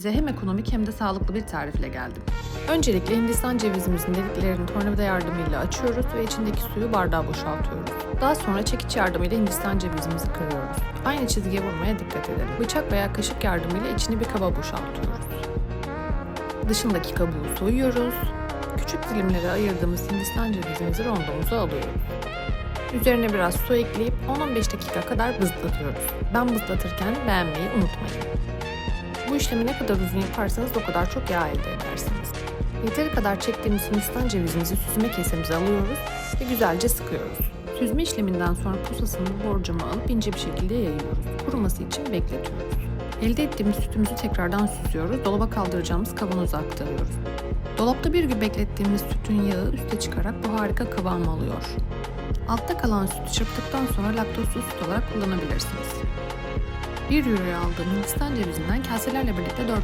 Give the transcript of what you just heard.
Size hem ekonomik hem de sağlıklı bir tarifle geldim. Öncelikle Hindistan cevizimizin deliklerini tornavida yardımıyla açıyoruz ve içindeki suyu bardağa boşaltıyoruz. Daha sonra çekiç yardımıyla Hindistan cevizimizi kırıyoruz. Aynı çizgiye vurmaya dikkat edelim. Bıçak veya kaşık yardımıyla içini bir kaba boşaltıyoruz. Dışındaki kabuğu soyuyoruz. Küçük dilimlere ayırdığımız Hindistan cevizimizi rondomuza alıyoruz. Üzerine biraz su ekleyip 10-15 dakika kadar bızlatıyoruz. Ben bızlatırken beğenmeyi unutmayın. Bu işlemi ne kadar uzun yaparsanız o kadar çok yağ elde edersiniz. Yeteri kadar çektiğimiz Hindistan cevizimizi süzme kesemize alıyoruz ve güzelce sıkıyoruz. Süzme işleminden sonra posasını borcama alıp ince bir şekilde yayıyoruz. Kuruması için bekletiyoruz. Elde ettiğimiz sütümüzü tekrardan süzüyoruz. Dolaba kaldıracağımız kavanoza aktarıyoruz. Dolapta bir gün beklettiğimiz sütün yağı üste çıkarak bu harika kıvam alıyor. Altta kalan sütü çırptıktan sonra laktozsuz süt olarak kullanabilirsiniz. 1 euroya aldığım Hindistan cevizinden kaselerle birlikte 4